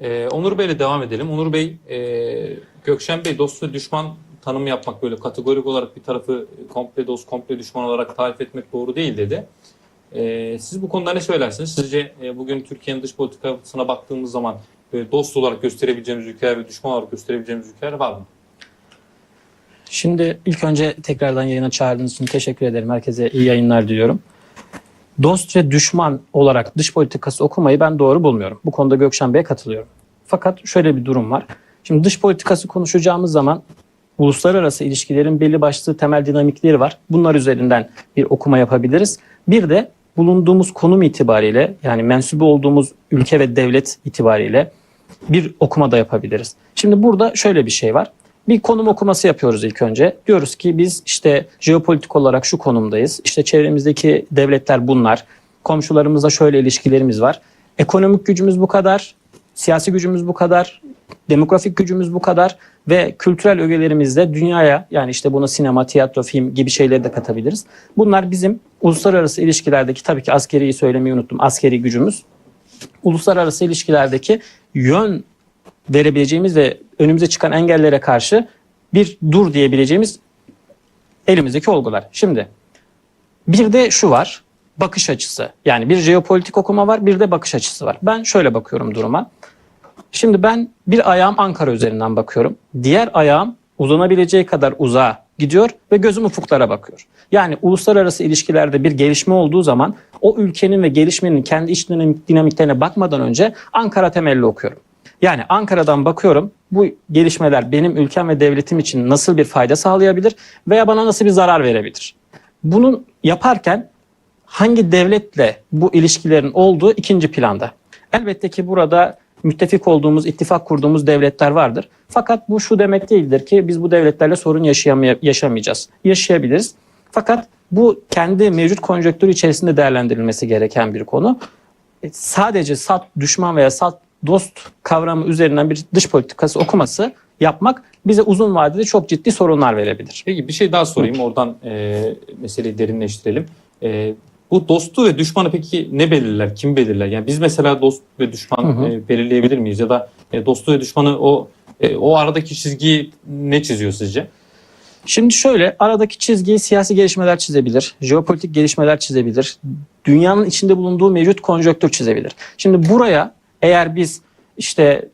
Ee, Onur Bey'le devam edelim. Onur Bey, e, Gökşen Bey dost ve düşman tanımı yapmak böyle kategorik olarak bir tarafı komple dost, komple düşman olarak tarif etmek doğru değil dedi. Ee, siz bu konuda ne söylersiniz? Sizce e, bugün Türkiye'nin dış politikasına baktığımız zaman böyle dost olarak gösterebileceğimiz ülkeler ve düşman olarak gösterebileceğimiz ülkeler var mı? Şimdi ilk önce tekrardan yayına çağırdığınız için teşekkür ederim. Herkese iyi yayınlar diliyorum. Dost ve düşman olarak dış politikası okumayı ben doğru bulmuyorum. Bu konuda Gökşen Bey'e katılıyorum. Fakat şöyle bir durum var. Şimdi dış politikası konuşacağımız zaman uluslararası ilişkilerin belli başlı temel dinamikleri var. Bunlar üzerinden bir okuma yapabiliriz. Bir de bulunduğumuz konum itibariyle yani mensubu olduğumuz ülke ve devlet itibariyle bir okuma da yapabiliriz. Şimdi burada şöyle bir şey var. Bir konum okuması yapıyoruz ilk önce. Diyoruz ki biz işte jeopolitik olarak şu konumdayız. İşte çevremizdeki devletler bunlar. Komşularımızla şöyle ilişkilerimiz var. Ekonomik gücümüz bu kadar. Siyasi gücümüz bu kadar. Demografik gücümüz bu kadar. Ve kültürel ögelerimiz de dünyaya yani işte buna sinema, tiyatro, film gibi şeyleri de katabiliriz. Bunlar bizim uluslararası ilişkilerdeki tabii ki askeriyi söylemeyi unuttum. Askeri gücümüz. Uluslararası ilişkilerdeki yön verebileceğimiz ve önümüze çıkan engellere karşı bir dur diyebileceğimiz elimizdeki olgular. Şimdi bir de şu var bakış açısı. Yani bir jeopolitik okuma var bir de bakış açısı var. Ben şöyle bakıyorum duruma. Şimdi ben bir ayağım Ankara üzerinden bakıyorum. Diğer ayağım uzanabileceği kadar uzağa gidiyor ve gözüm ufuklara bakıyor. Yani uluslararası ilişkilerde bir gelişme olduğu zaman o ülkenin ve gelişmenin kendi iç dinamik- dinamiklerine bakmadan önce Ankara temelli okuyorum. Yani Ankara'dan bakıyorum bu gelişmeler benim ülkem ve devletim için nasıl bir fayda sağlayabilir veya bana nasıl bir zarar verebilir. Bunu yaparken hangi devletle bu ilişkilerin olduğu ikinci planda. Elbette ki burada müttefik olduğumuz, ittifak kurduğumuz devletler vardır. Fakat bu şu demek değildir ki biz bu devletlerle sorun yaşayamay- yaşamayacağız. Yaşayabiliriz. Fakat bu kendi mevcut konjonktür içerisinde değerlendirilmesi gereken bir konu. E, Sadece salt düşman veya salt dost kavramı üzerinden bir dış politikası okuması yapmak bize uzun vadede çok ciddi sorunlar verebilir. Peki bir şey daha sorayım oradan e, meseleyi derinleştirelim. E, bu dostu ve düşmanı peki ne belirler? Kim belirler? Yani biz mesela dost ve düşman Hı hı. e, belirleyebilir miyiz? Ya da e, dostu ve düşmanı o e, o aradaki çizgiyi ne çiziyor sizce? Şimdi şöyle aradaki çizgiyi siyasi gelişmeler çizebilir, jeopolitik gelişmeler çizebilir, dünyanın içinde bulunduğu mevcut konjonktür çizebilir. Şimdi buraya eğer biz işte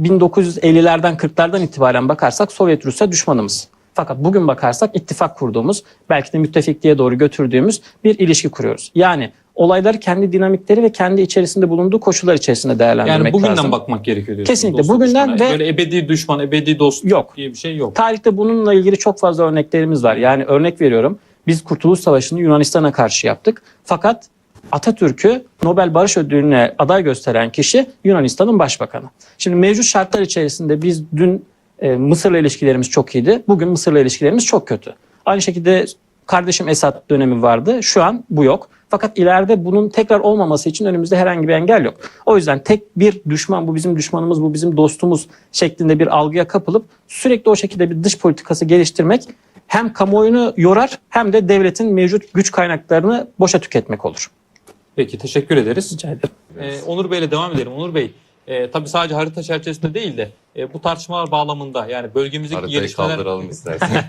1950'lerden 40'lardan itibaren bakarsak Sovyet Rusya düşmanımız. Fakat bugün bakarsak ittifak kurduğumuz, belki de müttefikliğe doğru götürdüğümüz bir ilişki kuruyoruz. Yani olayları kendi dinamikleri ve kendi içerisinde bulunduğu koşullar içerisinde değerlendirmek Yani bugünden lazım. bakmak gerekiyor diyorsunuz. Kesinlikle. Dostu, Bugünden düşmana. ve- Böyle ebedi düşman, ebedi dost Yok. diye bir şey yok. Tarihte bununla ilgili çok fazla örneklerimiz var. Yani örnek veriyorum. Biz Kurtuluş Savaşı'nı Yunanistan'a karşı yaptık. Fakat Atatürk'ü Nobel Barış Ödülü'ne aday gösteren kişi Yunanistan'ın başbakanı. Şimdi mevcut şartlar içerisinde biz dün e, Mısır'la ilişkilerimiz çok iyiydi. Bugün Mısır'la ilişkilerimiz çok kötü. Aynı şekilde kardeşim Esad dönemi vardı. Şu an bu yok. Fakat ileride bunun tekrar olmaması için önümüzde herhangi bir engel yok. O yüzden tek bir düşman bu bizim düşmanımız bu bizim dostumuz şeklinde bir algıya kapılıp sürekli o şekilde bir dış politikası geliştirmek hem kamuoyunu yorar hem de devletin mevcut güç kaynaklarını boşa tüketmek olur. Peki teşekkür ederiz. Rica ederim. Ee, Onur Bey'le devam edelim. Onur Bey, e, tabii sadece harita çerçevesinde değil de e, bu tartışmalar bağlamında yani bölgemizdeki Haritayı gelişmeler... kaldıralım istersen.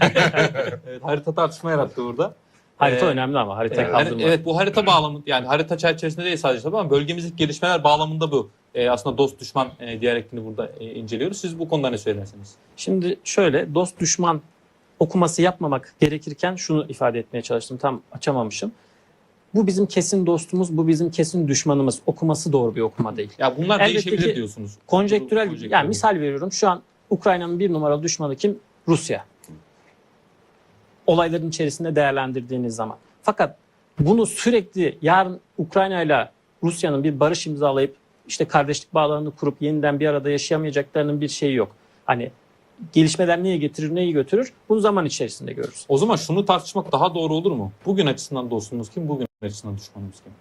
evet, harita tartışma yarattı burada. Harita Ee, önemli ama harita Evet, kaldırma. evet bu harita bağlamı yani harita çerçevesinde değil sadece tabii ama bölgemizdeki gelişmeler bağlamında bu. E, aslında dost düşman e, diyalektini burada e, inceliyoruz. Siz bu konuda ne söylersiniz? Şimdi şöyle dost düşman okuması yapmamak gerekirken şunu ifade etmeye çalıştım. Tam açamamışım. Bu bizim kesin dostumuz, bu bizim kesin düşmanımız. Okuması doğru bir okuma değil. Ya bunlar Elbette değişebilir ki diyorsunuz. Konjektürel, Konjektürel. yani misal veriyorum şu an Ukrayna'nın bir numaralı düşmanı kim? Rusya. Olayların içerisinde değerlendirdiğiniz zaman. Fakat bunu sürekli yarın Ukrayna ile Rusya'nın bir barış imzalayıp işte kardeşlik bağlarını kurup yeniden bir arada yaşayamayacaklarının bir şeyi yok. Hani gelişmeler neye getirir, neyi götürür? Bunu zaman içerisinde görürüz. O zaman şunu tartışmak daha doğru olur mu? Bugün açısından dostumuz kim, bugün açısından düşmanımız kim?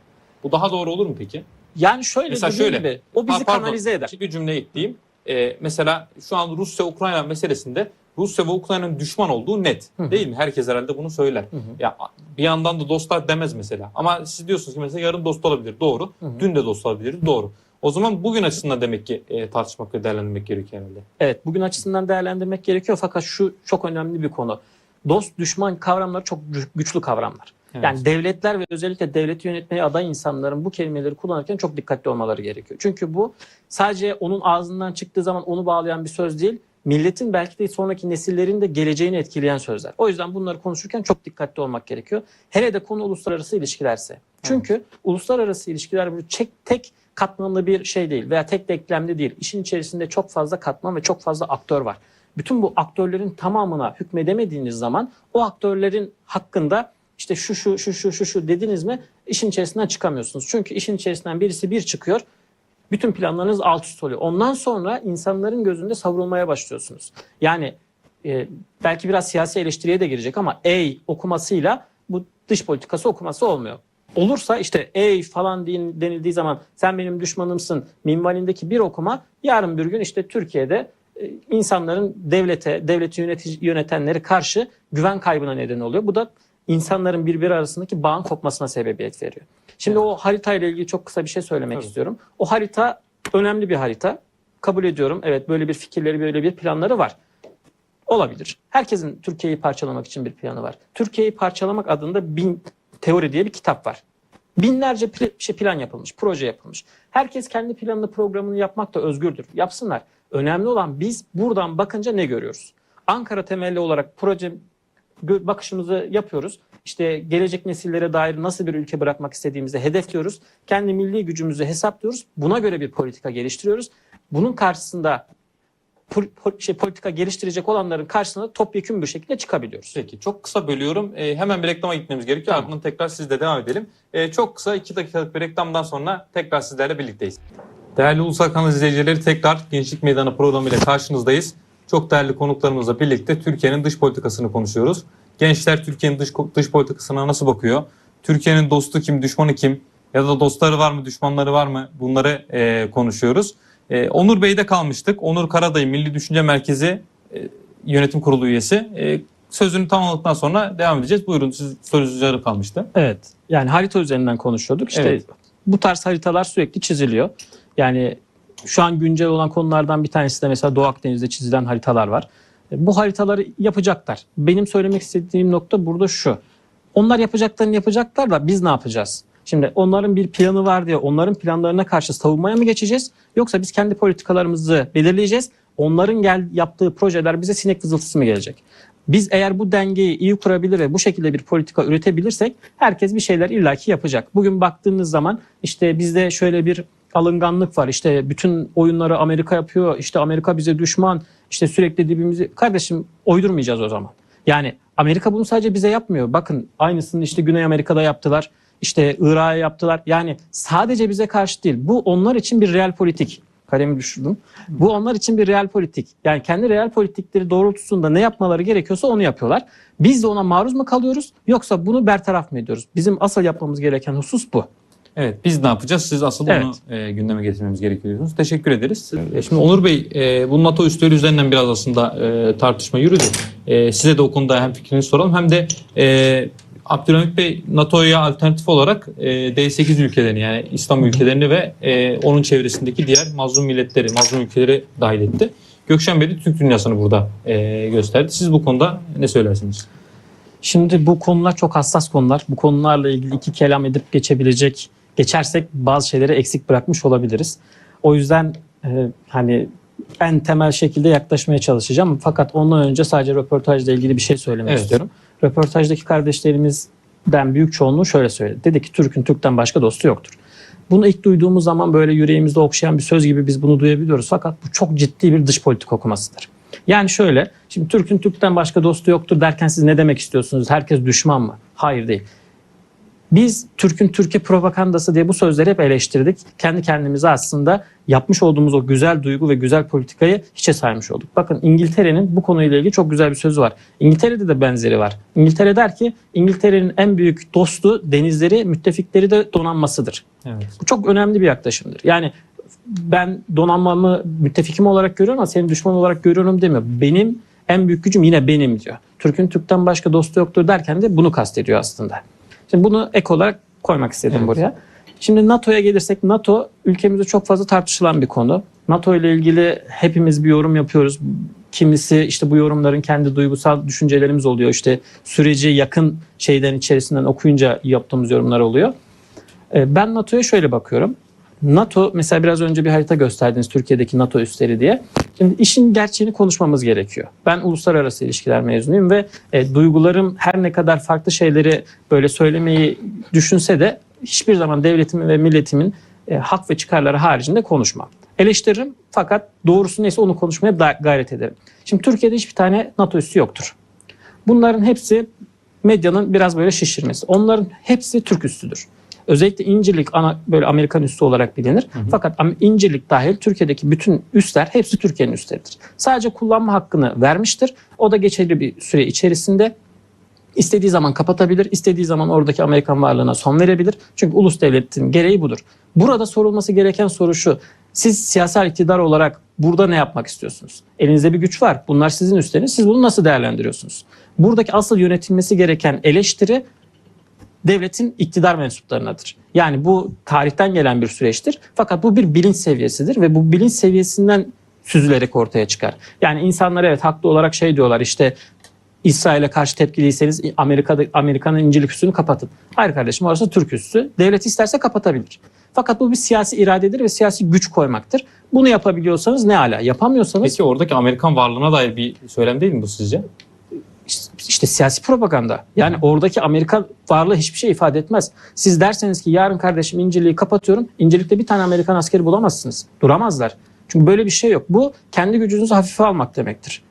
Bu daha doğru olur mu peki? Yani şöyle Mesela şöyle, gibi o bizi Ha, pardon, kanalize eder. bir cümle ekleyeyim. E, mesela şu an Rusya-Ukrayna meselesinde Rusya ve Ukrayna'nın düşman olduğu net. Hı hı. Değil mi? Herkes herhalde bunu söyler. Hı hı. Ya bir yandan da dostlar demez mesela. Ama siz diyorsunuz ki mesela yarın dost olabilir. Doğru. Hı hı. Dün de dost olabilir. Doğru. O zaman bugün açısından demek ki e, tartışmak ve değerlendirmek gerekiyor herhalde. Evet bugün açısından değerlendirmek gerekiyor fakat şu çok önemli bir konu. Dost düşman kavramları çok gü- güçlü kavramlar. Evet. Yani devletler ve özellikle devleti yönetmeye aday insanların bu kelimeleri kullanırken çok dikkatli olmaları gerekiyor. Çünkü bu sadece onun ağzından çıktığı zaman onu bağlayan bir söz değil. Milletin belki de sonraki nesillerin de geleceğini etkileyen sözler. O yüzden bunları konuşurken çok dikkatli olmak gerekiyor. Hele de konu uluslararası ilişkilerse. Çünkü uluslararası ilişkiler böyle tek, tek katmanlı bir şey değil veya tek denklemli değil. İşin içerisinde çok fazla katman ve çok fazla aktör var. Bütün bu aktörlerin tamamına hükmedemediğiniz zaman o aktörlerin hakkında işte şu şu şu şu şu şu dediniz mi işin içerisinden çıkamıyorsunuz. Çünkü işin içerisinden birisi bir çıkıyor. Bütün planlarınız alt üst oluyor. Ondan sonra insanların gözünde savrulmaya başlıyorsunuz. Yani e, belki biraz siyasi eleştiriye de girecek ama ey okumasıyla bu dış politikası okuması olmuyor. Olursa işte ey falan denildiği zaman sen benim düşmanımsın minvalindeki bir okuma yarın bir gün işte Türkiye'de e, insanların devlete, devleti yönetenleri karşı güven kaybına neden oluyor. Bu da insanların birbiri arasındaki bağın kopmasına sebebiyet veriyor. Şimdi o harita ile ilgili çok kısa bir şey söylemek Tabii. istiyorum. O harita önemli bir harita. Kabul ediyorum. Evet böyle bir fikirleri, böyle bir planları var. Olabilir. Herkesin Türkiye'yi parçalamak için bir planı var. Türkiye'yi parçalamak adında bin teori diye bir kitap var. Binlerce şey plan yapılmış, proje yapılmış. Herkes kendi planını, programını yapmakta özgürdür. Yapsınlar. Önemli olan biz buradan bakınca ne görüyoruz? Ankara temelli olarak proje bakışımızı yapıyoruz. İşte gelecek nesillere dair nasıl bir ülke bırakmak istediğimizi hedefliyoruz. Kendi milli gücümüzü hesaplıyoruz. Buna göre bir politika geliştiriyoruz. Bunun karşısında pol- pol- şey, politika geliştirecek olanların karşısında topyekun bir şekilde çıkabiliyoruz. Peki çok kısa bölüyorum. E, hemen bir reklama gitmemiz gerekiyor. Tamam. Ardından tekrar sizle devam edelim. E, çok kısa 2 dakikalık bir reklamdan sonra tekrar sizlerle birlikteyiz. Değerli Ulusal Kanal izleyicileri tekrar Gençlik Meydanı programıyla karşınızdayız. Çok değerli konuklarımızla birlikte Türkiye'nin dış politikasını konuşuyoruz. Gençler Türkiye'nin dış, dış politikasına nasıl bakıyor? Türkiye'nin dostu kim, düşmanı kim? Ya da dostları var mı, düşmanları var mı? Bunları e, konuşuyoruz. E, Onur Bey'de kalmıştık. Onur Karadayı Milli Düşünce Merkezi e, Yönetim Kurulu üyesi. E, sözünü tamamladıktan sonra devam edeceğiz. Buyurun siz sözünüz yarı kalmıştı. Evet. Yani harita üzerinden konuşuyorduk. İşte Evet. bu tarz haritalar sürekli çiziliyor. Yani şu an güncel olan konulardan bir tanesi de mesela Doğu Akdeniz'de çizilen haritalar var. E, Bu haritaları yapacaklar. Benim söylemek istediğim nokta burada şu. Onlar yapacaklarını yapacaklar da biz ne yapacağız? Şimdi onların bir planı var diye onların planlarına karşı savunmaya mı geçeceğiz? Yoksa biz kendi politikalarımızı belirleyeceğiz. Onların gel yaptığı projeler bize sinek vızıltısı mı gelecek? Biz eğer bu dengeyi iyi kurabilir ve bu şekilde bir politika üretebilirsek herkes bir şeyler illaki yapacak. Bugün baktığınız zaman işte bizde şöyle bir alınganlık var. İşte bütün oyunları Amerika yapıyor. İşte Amerika bize düşman. İşte sürekli dibimizi... Kardeşim uydurmayacağız o zaman. Yani Amerika bunu sadece bize yapmıyor. Bakın aynısını işte Güney Amerika'da yaptılar. İşte Irak'a yaptılar. Yani sadece bize karşı değil. Bu onlar için bir real politik. Kalemi düşürdüm. Bu onlar için bir real politik. Yani kendi real politikleri doğrultusunda ne yapmaları gerekiyorsa onu yapıyorlar. Biz de ona maruz mu kalıyoruz yoksa bunu bertaraf mı ediyoruz? Bizim asıl yapmamız gereken husus bu. Evet biz ne yapacağız? Siz asıl Evet. onu e, gündeme getirmemiz gerekiyor diyorsunuz. Teşekkür ederiz. E, şimdi Onur Bey e, bu NATO üsleri üzerinden biraz aslında e, tartışma yürüdü. E, size de o konuda hem fikrinizi soralım hem de e, Abdülhamit Bey NATO'ya alternatif olarak e, D8 ülkelerini yani İslam ülkelerini ve e, onun çevresindeki diğer mazlum milletleri, mazlum ülkeleri dahil etti. Gökşen Bey de Türk dünyasını burada e, gösterdi. Siz bu konuda ne söylersiniz? Şimdi bu konular çok hassas konular. Bu konularla ilgili iki kelam edip geçebilecek, geçersek bazı şeyleri eksik bırakmış olabiliriz. O yüzden e, hani en temel şekilde yaklaşmaya çalışacağım. Fakat ondan önce sadece röportajla ilgili bir şey söylemek Evet. istiyorum. Röportajdaki kardeşlerimizden büyük çoğunluğu şöyle söyledi. Dedi ki Türk'ün Türk'ten başka dostu yoktur. Bunu ilk duyduğumuz zaman böyle yüreğimizde okşayan bir söz gibi biz bunu duyabiliyoruz. Fakat bu çok ciddi bir dış politik okumasıdır. Yani şöyle, şimdi Türk'ün Türk'ten başka dostu yoktur derken siz ne demek istiyorsunuz? Herkes düşman mı? Hayır değil. Biz Türk'ün Türkiye propagandası diye bu sözleri hep eleştirdik. Kendi kendimize aslında yapmış olduğumuz o güzel duygu ve güzel politikayı hiçe saymış olduk. Bakın İngiltere'nin bu konuyla ilgili çok güzel bir sözü var. İngiltere'de de benzeri var. İngiltere der ki İngiltere'nin en büyük dostu denizleri, müttefikleri de donanmasıdır. Evet. Bu çok önemli bir yaklaşımdır. Yani ben donanmamı müttefikim olarak görüyorum ama seni düşman olarak görüyorum demiyor. Benim en büyük gücüm yine benim diyor. Türk'ün Türk'ten başka dostu yoktur derken de bunu kastediyor aslında. Şimdi bunu ek olarak koymak istedim Evet. buraya. Şimdi NATO'ya gelirsek NATO ülkemizde çok fazla tartışılan bir konu. NATO ile ilgili hepimiz bir yorum yapıyoruz. Kimisi işte bu yorumların kendi duygusal düşüncelerimiz oluyor. İşte süreci yakın şeyden içerisinden okuyunca yaptığımız yorumlar oluyor. Ee, Ben NATO'ya şöyle bakıyorum. NATO mesela biraz önce bir harita gösterdiniz Türkiye'deki NATO üsleri diye. Şimdi işin gerçeğini konuşmamız gerekiyor. Ben uluslararası ilişkiler mezunuyum ve e, duygularım her ne kadar farklı şeyleri böyle söylemeyi düşünse de hiçbir zaman devletimin ve milletimin e, hak ve çıkarları haricinde konuşmam. Eleştiririm fakat doğrusu neyse onu konuşmaya da- gayret ederim. Şimdi Türkiye'de hiçbir tane NATO üssü yoktur. Bunların hepsi medyanın biraz böyle şişirmesi. Onların hepsi Türk üssüdür. Özellikle İncirlik ana böyle Amerikan üssü olarak bilinir. Fakat Am- İncirlik dahil Türkiye'deki bütün üsler hepsi Türkiye'nin üstleridir. Sadece kullanma hakkını vermiştir. O da geçerli bir süre içerisinde istediği zaman kapatabilir, istediği zaman oradaki Amerikan varlığına son verebilir. Çünkü ulus devletin gereği budur. Burada sorulması gereken soru şu. Siz siyasal iktidar olarak burada ne yapmak istiyorsunuz? Elinizde bir güç var. Bunlar sizin üstleriniz. Siz bunu nasıl değerlendiriyorsunuz? Buradaki asıl yönetilmesi gereken eleştiri devletin iktidar mensuplarınadır. Yani bu tarihten gelen bir süreçtir. Fakat bu bir bilinç seviyesidir ve bu bilinç seviyesinden süzülerek ortaya çıkar. Yani insanlar evet haklı olarak şey diyorlar işte İsrail'e karşı tepkiliyseniz Amerika'da Amerika'nın İncirlik üssünü kapatın. Hayır kardeşim orası Türk üssü. Devlet isterse kapatabilir. Fakat bu bir siyasi iradedir ve siyasi güç koymaktır. Bunu yapabiliyorsanız ne ala. Yapamıyorsanız Peki oradaki Amerikan varlığına dair bir söylem değil mi bu sizce? İşte siyasi propaganda. Yani oradaki Amerika varlığı hiçbir şey ifade etmez. Siz derseniz ki yarın kardeşim İncirliği kapatıyorum. İncirlik'te bir tane Amerikan askeri bulamazsınız. Duramazlar. Çünkü böyle bir şey yok. Bu kendi gücünüzü hafife almak demektir.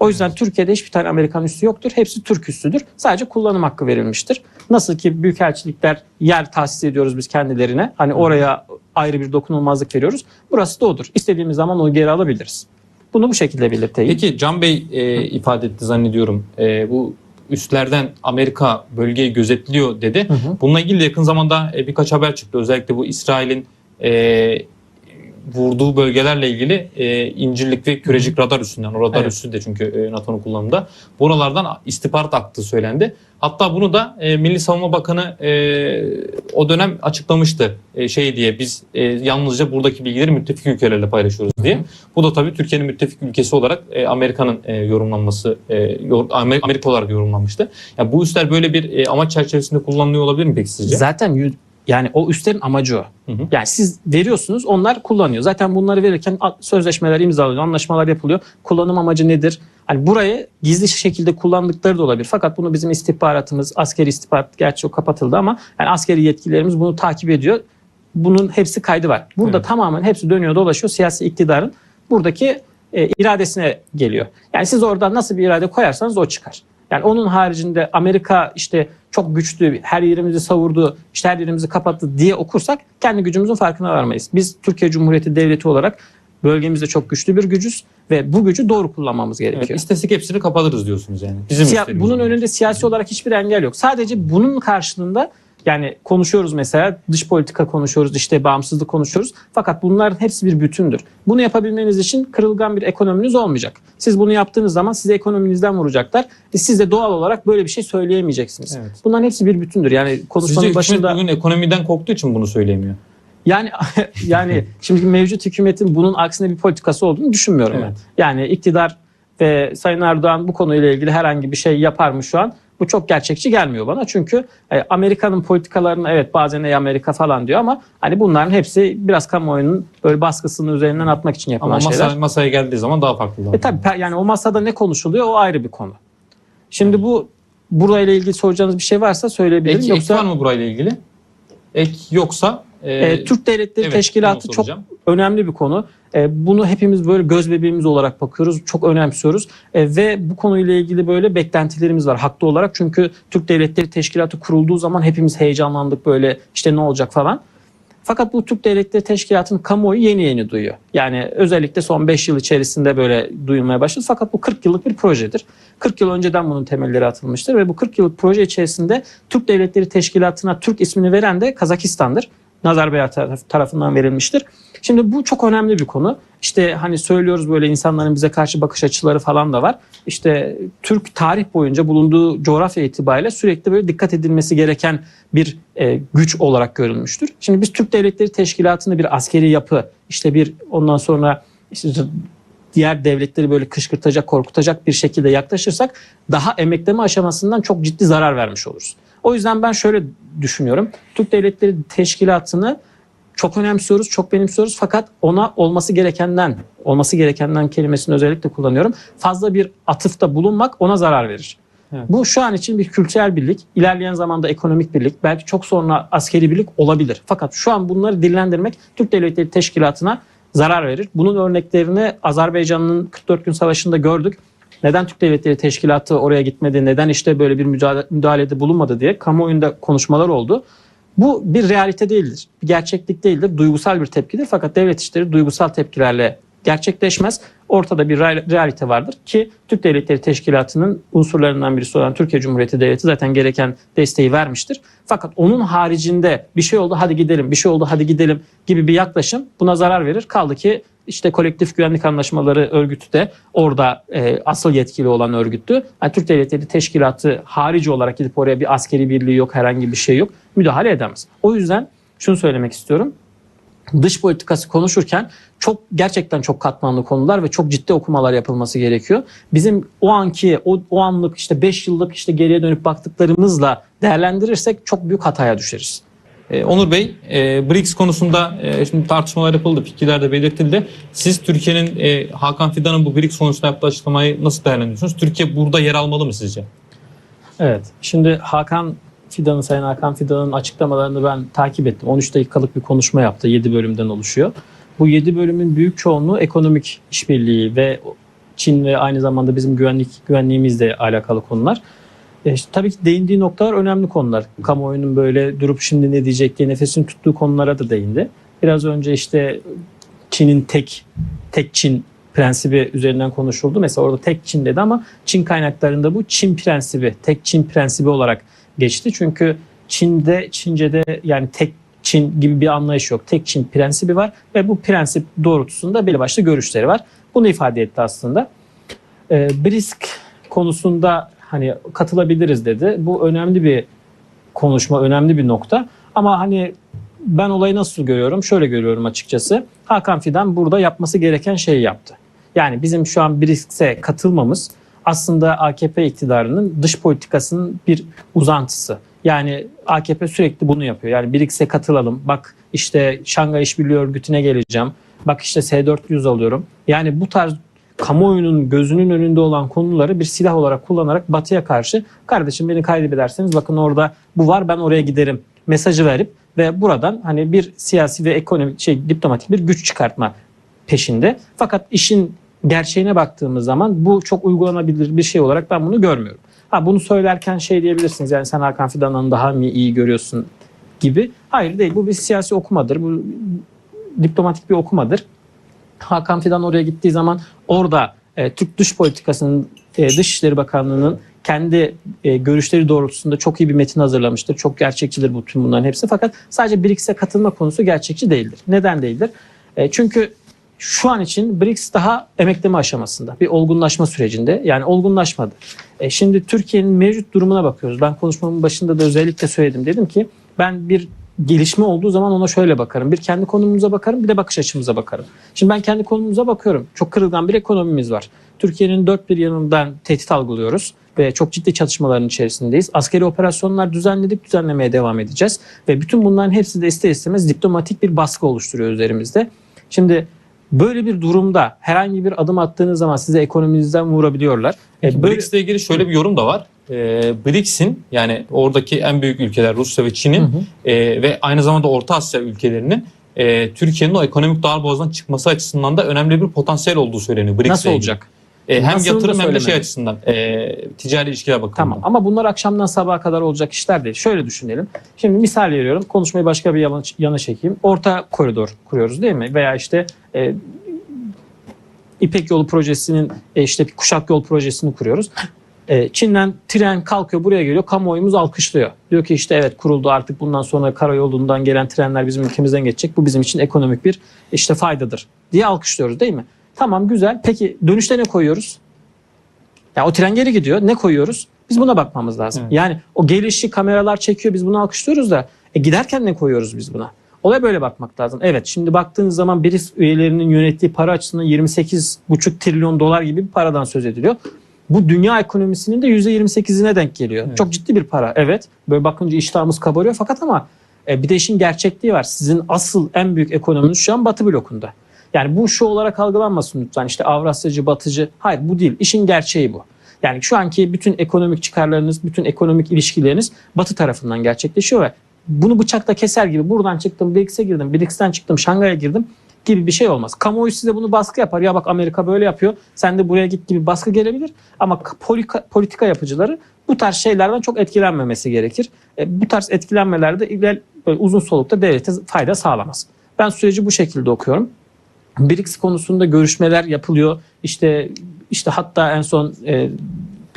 O yüzden Türkiye'de hiçbir tane Amerikan üssü yoktur. Hepsi Türk üssüdür. Sadece kullanım hakkı verilmiştir. Nasıl ki büyükelçilikler yer tahsis ediyoruz biz kendilerine. Hani oraya ayrı bir dokunulmazlık veriyoruz. Burası da odur. İstediğimiz zaman onu geri alabiliriz. Bunu bu şekilde belirteyim. Peki Can Bey e, ifade etti zannediyorum. E, bu üstlerden Amerika bölgeyi gözetliyor dedi. Hı hı. Bununla ilgili de yakın zamanda e, birkaç haber çıktı. Özellikle bu İsrail'in e, vurduğu bölgelerle ilgili e, İncirlik ve Kürecik radar üstünden. O radar Evet. üssü de çünkü e, NATO'nun kullanımında. Buralardan istihbarat aktığı söylendi. Hatta bunu da e, Milli Savunma Bakanı e, o dönem açıklamıştı. E, şey diye biz e, yalnızca buradaki bilgileri müttefik ülkelerle paylaşıyoruz diye. Bu da tabii Türkiye'nin müttefik ülkesi olarak e, Amerika'nın e, yorumlanması, e, yor- Amer- Amerika olarak yorumlanmıştı. Ya bu üsler böyle bir e, amaç çerçevesinde kullanılıyor olabilir mi peki sizce? Zaten yani o üstlerin amacı o. Hı hı. Yani siz veriyorsunuz onlar kullanıyor. Zaten bunları verirken sözleşmeler imzalanıyor, anlaşmalar yapılıyor. Kullanım amacı nedir? Hani burayı gizli şekilde kullandıkları da olabilir. Fakat bunu bizim istihbaratımız, askeri istihbarat gerçi o kapatıldı ama yani askeri yetkililerimiz bunu takip ediyor. Bunun hepsi kaydı var. Burada Evet. tamamen hepsi dönüyor dolaşıyor siyasi iktidarın buradaki e, iradesine geliyor. Yani siz orada nasıl bir irade koyarsanız o çıkar. Yani onun haricinde Amerika işte çok güçlü, her yerimizi savurdu, işte her yerimizi kapattı diye okursak kendi gücümüzün farkına varmayız. Biz Türkiye Cumhuriyeti Devleti olarak bölgemizde çok güçlü bir gücüz ve bu gücü doğru kullanmamız Evet, gerekiyor. istesek hepsini kapatırız diyorsunuz yani. Bizim Siya- bunun önünde siyasi olarak hiçbir engel yok. Sadece bunun karşılığında yani konuşuyoruz mesela dış politika konuşuyoruz işte bağımsızlık konuşuyoruz. Fakat bunların hepsi bir bütündür. Bunu yapabilmeniz için kırılgan bir ekonominiz olmayacak. Siz bunu yaptığınız zaman sizi ekonominizden vuracaklar. Ve siz de doğal olarak böyle bir şey söyleyemeyeceksiniz. Evet. Bunların hepsi bir bütündür. Yani Sizce konuşmanın hükümet başında bugün ekonomiden korktuğu için bunu söyleyemiyor. yani yani şimdi mevcut hükümetin bunun aksine bir politikası olduğunu düşünmüyorum ben. Evet. Yani iktidar ve Sayın Erdoğan bu konuyla ilgili herhangi bir şey yapar mı şu an? Bu çok gerçekçi gelmiyor bana. Çünkü e, Amerika'nın politikalarını evet bazen ey Amerika falan diyor ama hani bunların hepsi biraz kamuoyunun böyle baskısını üzerinden atmak için yapılan Ama şeyler. masa, masaya geldiği zaman daha farklı. E tabii yani o masada ne konuşuluyor o ayrı bir konu. Şimdi bu burayla ilgili soracağınız bir şey varsa söyleyebilirim. Ek, Yoksa ek var mı burayla ilgili? Ek yoksa e, e, Türk Devletleri evet, Teşkilatı çok önemli bir konu. E, bunu hepimiz böyle göz bebeğimiz olarak bakıyoruz. Çok önemsiyoruz. E, ve bu konuyla ilgili böyle beklentilerimiz var haklı olarak. Çünkü Türk Devletleri Teşkilatı kurulduğu zaman hepimiz heyecanlandık böyle işte ne olacak falan. Fakat bu Türk Devletleri Teşkilatı'nın kamuoyu yeni yeni duyuyor. Yani özellikle son 5 yıl içerisinde böyle duyulmaya başladı. Fakat bu 40 yıllık bir projedir. 40 yıl önceden bunun temelleri atılmıştır ve bu 40 yıllık proje içerisinde Türk Devletleri Teşkilatı'na Türk ismini veren de Kazakistan'dır. Nazarbayev taraf- tarafından verilmiştir. Şimdi bu çok önemli bir konu. İşte hani söylüyoruz böyle insanların bize karşı bakış açıları falan da var. İşte Türk tarih boyunca bulunduğu coğrafya itibariyle sürekli böyle dikkat edilmesi gereken bir e, güç olarak görülmüştür. Şimdi biz Türk Devletleri Teşkilatı'nı bir askeri yapı, işte bir ondan sonra işte diğer devletleri böyle kışkırtacak, korkutacak bir şekilde yaklaşırsak daha emekleme aşamasından çok ciddi zarar vermiş oluruz. O yüzden ben şöyle düşünüyorum. Türk Devletleri Teşkilatı'nı çok önemsiyoruz, çok benimsiyoruz fakat ona olması gerekenden, olması gerekenden kelimesini özellikle kullanıyorum. Fazla bir atıfta bulunmak ona zarar verir. Evet. Bu şu an için bir kültürel birlik, ilerleyen zamanda ekonomik birlik, belki çok sonra askeri birlik olabilir. Fakat şu an bunları dillendirmek Türk Devletleri Teşkilatı'na zarar verir. Bunun örneklerini Azerbaycan'ın 44 gün savaşında gördük. Neden Türk Devletleri Teşkilatı oraya gitmedi, neden işte böyle bir müdahale- müdahalede bulunmadı diye kamuoyunda konuşmalar oldu. Bu bir realite değildir, bir gerçeklik değildir, duygusal bir tepkidir. Fakat devlet işleri duygusal tepkilerle gerçekleşmez. Ortada bir real- realite vardır ki Türk Devletleri Teşkilatı'nın unsurlarından birisi olan Türkiye Cumhuriyeti Devleti zaten gereken desteği vermiştir. Fakat onun haricinde bir şey oldu hadi gidelim, bir şey oldu hadi gidelim gibi bir yaklaşım buna zarar verir. Kaldı ki işte kolektif güvenlik anlaşmaları örgütü de orada e, asıl yetkili olan örgüttü. Yani Türk Devletleri Teşkilatı harici olarak gidip oraya bir askeri birliği yok, herhangi bir şey yok. Müdahale edemez. O yüzden şunu söylemek istiyorum dış politikası konuşurken çok gerçekten çok katmanlı konular ve çok ciddi okumalar yapılması gerekiyor. Bizim o anki o, o anlık işte 5 yıllık işte geriye dönüp baktıklarımızla değerlendirirsek çok büyük hataya düşeriz. Ee, Onur Bey, e, BRICS konusunda e, şimdi tartışmalar yapıldı, fikirler de belirtildi. Siz Türkiye'nin e, Hakan Fidan'ın bu BRICS konusunda yaptığı açıklamayı nasıl değerlendiriyorsunuz? Türkiye burada yer almalı mı sizce? Evet. Şimdi Hakan Fidan'ın, Sayın Hakan Fidan'ın açıklamalarını ben takip ettim. 13 dakikalık bir konuşma yaptı. 7 bölümden oluşuyor. Bu 7 bölümün büyük çoğunluğu ekonomik işbirliği ve Çin ve aynı zamanda bizim güvenlik güvenliğimizle alakalı konular. E işte tabii ki değindiği noktalar önemli konular. Kamuoyunun böyle durup şimdi ne diyecek diye nefesini tuttuğu konulara da değindi. Biraz önce işte Çin'in tek tek Çin prensibi üzerinden konuşuldu. Mesela orada tek Çin dedi ama Çin kaynaklarında bu Çin prensibi, tek Çin prensibi olarak geçti. Çünkü Çin'de, Çince'de yani tek Çin gibi bir anlayış yok. Tek Çin prensibi var ve bu prensip doğrultusunda belli başlı görüşleri var. Bunu ifade etti aslında. Ee, BRISK konusunda hani katılabiliriz dedi. Bu önemli bir konuşma, önemli bir nokta. Ama hani ben olayı nasıl görüyorum? Şöyle görüyorum açıkçası. Hakan Fidan burada yapması gereken şeyi yaptı. Yani bizim şu an BRICS'e katılmamız aslında AKP iktidarının dış politikasının bir uzantısı. Yani AKP sürekli bunu yapıyor. Yani BRICS'e katılalım. Bak işte Şangay İşbirliği Örgütü'ne geleceğim. Bak işte S-400 alıyorum. Yani bu tarz kamuoyunun gözünün önünde olan konuları bir silah olarak kullanarak Batı'ya karşı kardeşim beni kaybederseniz bakın orada bu var ben oraya giderim mesajı verip ve buradan hani bir siyasi ve ekonomik şey diplomatik bir güç çıkartma peşinde. Fakat işin gerçeğine baktığımız zaman bu çok uygulanabilir bir şey olarak ben bunu görmüyorum. Ha bunu söylerken şey diyebilirsiniz yani sen Hakan Fidan'ı daha mı iyi görüyorsun gibi. Hayır değil bu bir siyasi okumadır. Bu diplomatik bir okumadır. Hakan Fidan oraya gittiği zaman orada e, Türk dış politikasının e, Dışişleri Bakanlığı'nın kendi e, görüşleri doğrultusunda çok iyi bir metin hazırlamıştır. Çok gerçekçidir bu tüm bunların hepsi. Fakat sadece BRICS'e katılma konusu gerçekçi değildir. Neden değildir? E, çünkü şu an için BRICS daha emekleme aşamasında. Bir olgunlaşma sürecinde. Yani olgunlaşmadı. E, şimdi Türkiye'nin mevcut durumuna bakıyoruz. Ben konuşmamın başında da özellikle söyledim. Dedim ki ben bir gelişme olduğu zaman ona şöyle bakarım. Bir kendi konumumuza bakarım bir de bakış açımıza bakarım. Şimdi ben kendi konumumuza bakıyorum. Çok kırılgan bir ekonomimiz var. Türkiye'nin dört bir yanından tehdit algılıyoruz ve çok ciddi çatışmaların içerisindeyiz. Askeri operasyonlar düzenledik, düzenlemeye devam edeceğiz. Ve bütün bunların hepsi de ister istemez diplomatik bir baskı oluşturuyor üzerimizde. Şimdi böyle bir durumda herhangi bir adım attığınız zaman size ekonominizden vurabiliyorlar. E, böyle, BRICS ile ilgili şöyle bir yorum da var. Ee, BRICS'in yani oradaki en büyük ülkeler Rusya ve Çin'in e, ve aynı zamanda Orta Asya ülkelerinin e, Türkiye'nin o ekonomik darboğazdan çıkması açısından da önemli bir potansiyel olduğu söyleniyor. BRICS nasıl olacak? E, hem Nasıl yatırım hem de şey açısından e, ticari ilişkiler bakımından. Tamam ama bunlar akşamdan sabaha kadar olacak işler değil. Şöyle düşünelim. Şimdi misal veriyorum. Konuşmayı başka bir yana, yana çekeyim. Orta koridor kuruyoruz değil mi? Veya işte e, İpek Yolu projesinin e, işte bir kuşak yol projesini kuruyoruz. E, Çin'den tren kalkıyor buraya geliyor kamuoyumuz alkışlıyor. Diyor ki işte evet kuruldu artık bundan sonra karayolundan gelen trenler bizim ülkemizden geçecek. Bu bizim için ekonomik bir işte faydadır diye alkışlıyoruz değil mi? Tamam güzel. Peki dönüşte ne koyuyoruz? Ya o tren geri gidiyor. Ne koyuyoruz? Biz buna bakmamız lazım. Evet. Yani o gelişi kameralar çekiyor biz bunu alkışlıyoruz da e, giderken ne koyuyoruz biz buna? Olaya böyle bakmak lazım. Evet şimdi baktığınız zaman BRICS üyelerinin yönettiği para açısından 28,5 trilyon dolar gibi bir paradan söz ediliyor. Bu dünya ekonomisinin de %28'ine denk geliyor. Evet. Çok ciddi bir para. Evet böyle bakınca iştahımız kabarıyor fakat ama e, bir de işin gerçekliği var. Sizin asıl en büyük ekonominiz şu an Batı blokunda. Yani bu şu olarak algılanmasın lütfen işte Avrasyacı, Batıcı. Hayır bu değil. İşin gerçeği bu. Yani şu anki bütün ekonomik çıkarlarınız, bütün ekonomik ilişkileriniz Batı tarafından gerçekleşiyor ve bunu bıçakla keser gibi buradan çıktım, BRICS'e girdim, BRICS'ten çıktım, Şangay'a girdim gibi bir şey olmaz. Kamuoyu size bunu baskı yapar. Ya bak Amerika böyle yapıyor. Sen de buraya git gibi baskı gelebilir. Ama polika- politika yapıcıları bu tarz şeylerden çok etkilenmemesi gerekir. E, bu tarz etkilenmelerde iler- uzun solukta devlete fayda sağlamaz. Ben süreci bu şekilde okuyorum. BRICS konusunda görüşmeler yapılıyor. İşte işte hatta en son e,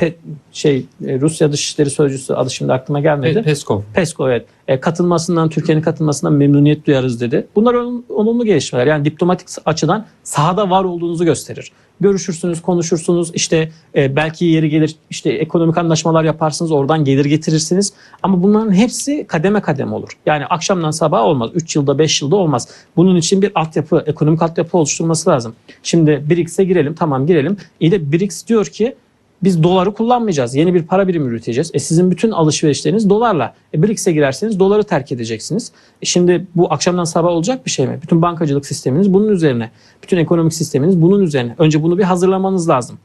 pe- şey e, Rusya Dışişleri Sözcüsü adı şimdi aklıma gelmedi. Pe- Peskov. Peskov evet. E, katılmasından, Türkiye'nin katılmasından memnuniyet duyarız dedi. Bunlar olum- olumlu gelişmeler. Yani diplomatik açıdan sahada var olduğunuzu gösterir. Görüşürsünüz, konuşursunuz. İşte e, belki yeri gelir işte ekonomik anlaşmalar yaparsınız, oradan gelir getirirsiniz. Ama bunların hepsi kademe kademe olur. Yani akşamdan sabaha olmaz. 3 yılda, 5 yılda olmaz. Bunun için bir altyapı, ekonomik altyapı oluşturması lazım. Şimdi BRICS'e girelim, tamam girelim. İyi de BRICS diyor ki biz doları kullanmayacağız. Yeni bir para birimi üreteceğiz. E sizin bütün alışverişleriniz dolarla. E BRICS'e girerseniz doları terk edeceksiniz. E şimdi bu akşamdan sabah olacak bir şey mi? Bütün bankacılık sisteminiz bunun üzerine. Bütün ekonomik sisteminiz bunun üzerine. Önce bunu bir hazırlamanız lazım.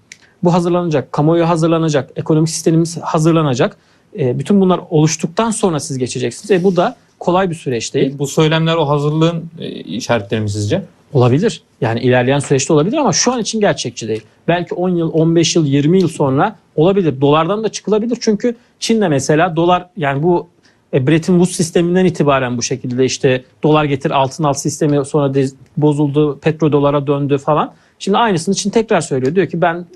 Bu hazırlanacak. Kamuoyu hazırlanacak. Ekonomik sistemimiz hazırlanacak. E, bütün bunlar oluştuktan sonra siz geçeceksiniz. E bu da kolay bir süreç değil. Bu söylemler o hazırlığın e, işaretleri mi sizce? Olabilir. Yani ilerleyen süreçte olabilir ama şu an için gerçekçi değil. Belki 10 yıl, 15 yıl, 20 yıl sonra olabilir. Dolardan da çıkılabilir. Çünkü Çin'de mesela dolar yani bu e, Bretton Woods sisteminden itibaren bu şekilde işte dolar getir altın al sistemi sonra de- bozuldu, petrodolara döndü falan. Şimdi aynısını Çin tekrar söylüyor. Diyor ki ben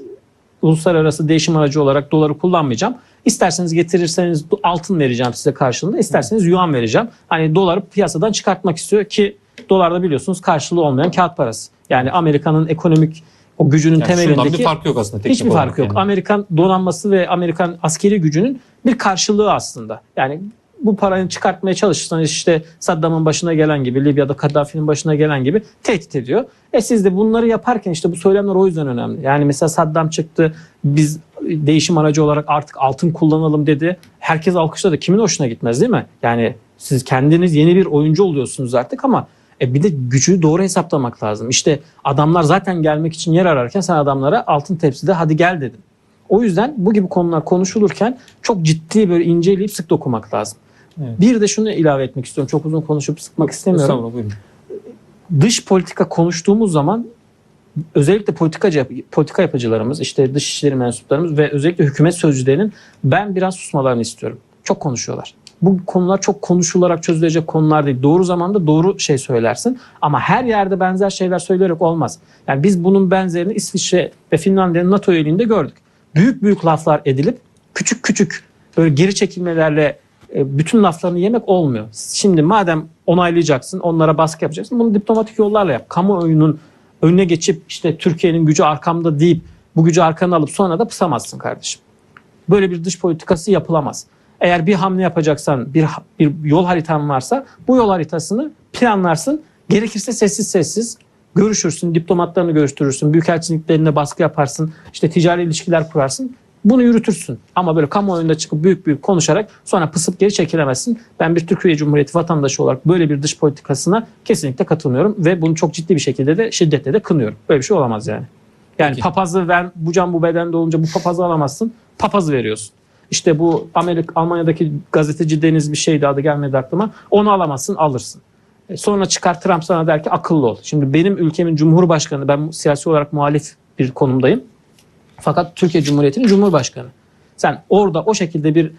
uluslararası değişim aracı olarak doları kullanmayacağım. İsterseniz getirirseniz altın vereceğim size karşılığında. isterseniz yuan vereceğim. Hani doları piyasadan çıkartmak istiyor ki dolarda biliyorsunuz karşılığı olmayan kağıt parası. Yani Amerika'nın ekonomik o gücünün Yani temelindeki bir fark yok aslında. teknik hiçbir farkı yok. yani. Amerikan donanması ve Amerikan askeri gücünün bir karşılığı aslında. Yani bu parayı çıkartmaya çalışırsanız işte Saddam'ın başına gelen gibi, Libya'da Kaddafi'nin başına gelen gibi tehdit ediyor. E siz de bunları yaparken işte bu söylemler o yüzden önemli. Yani mesela Saddam çıktı, biz değişim aracı olarak artık altın kullanalım dedi. Herkes alkışladı. Kimin hoşuna gitmez değil mi? Yani siz kendiniz yeni bir oyuncu oluyorsunuz artık ama e bir de gücü doğru hesaplamak lazım. İşte adamlar zaten gelmek için yer ararken sen adamlara altın tepside hadi gel dedin. O yüzden bu gibi konular konuşulurken çok ciddi böyle inceleyip sık dokumak lazım. Evet. Bir de şunu ilave etmek istiyorum. Çok uzun konuşup sıkmak istemiyorum. Estağfurullah, buyurun. Dış politika konuştuğumuz zaman özellikle politikacı politika yapıcılarımız, işte dışişleri mensuplarımız ve özellikle hükümet sözcülerinin ben biraz susmalarını istiyorum. Çok konuşuyorlar. Bu konular çok konuşularak çözülecek konular değil. Doğru zamanda doğru şey söylersin. Ama her yerde benzer şeyler söyleyerek olmaz. Yani biz bunun benzerini İsviçre ve Finlandiya'nın NATO üyeliğinde gördük. Büyük büyük laflar edilip küçük küçük böyle geri çekilmelerle e, bütün laflarını yemek olmuyor. Şimdi madem onaylayacaksın, onlara baskı yapacaksın. Bunu diplomatik yollarla yap. Kamuoyunun önüne geçip işte Türkiye'nin gücü arkamda deyip bu gücü arkana alıp sonra da pısamazsın kardeşim. Böyle bir dış politikası yapılamaz. Eğer bir hamle yapacaksan, bir, bir yol haritan varsa bu yol haritasını planlarsın. Gerekirse sessiz sessiz görüşürsün, diplomatlarını görüştürürsün, büyükelçiliklerine baskı yaparsın, işte ticari ilişkiler kurarsın. Bunu yürütürsün. Ama böyle kamuoyunda çıkıp büyük büyük konuşarak sonra pısıp geri çekilemezsin. Ben bir Türkiye Cumhuriyeti vatandaşı olarak böyle bir dış politikasına kesinlikle katılmıyorum ve bunu çok ciddi bir şekilde de şiddetle de kınıyorum. Böyle bir şey olamaz yani. Yani Peki. papazı ver, bu can bu bedende olunca bu papazı alamazsın. Papazı veriyorsun. İşte bu Amerika, Almanya'daki gazeteci Deniz bir şeydi adı gelmedi aklıma. Onu alamazsın alırsın. E, Sonra çıkar Trump sana der ki akıllı ol. Şimdi benim ülkemin cumhurbaşkanı ben siyasi olarak muhalif bir konumdayım. Fakat Türkiye Cumhuriyeti'nin cumhurbaşkanı. Sen orada o şekilde bir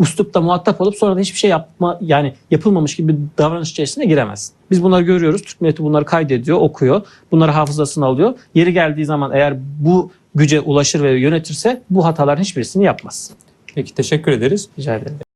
üslupta muhatap olup sonra da hiçbir şey yapma yani yapılmamış gibi bir davranış içerisine giremezsin. Biz bunları görüyoruz. Türk milleti bunları kaydediyor, okuyor. Bunları hafızasına alıyor. Yeri geldiği zaman eğer bu güce ulaşır ve yönetirse bu hataların hiçbirisini yapmaz. Peki teşekkür ederiz. Rica ederim.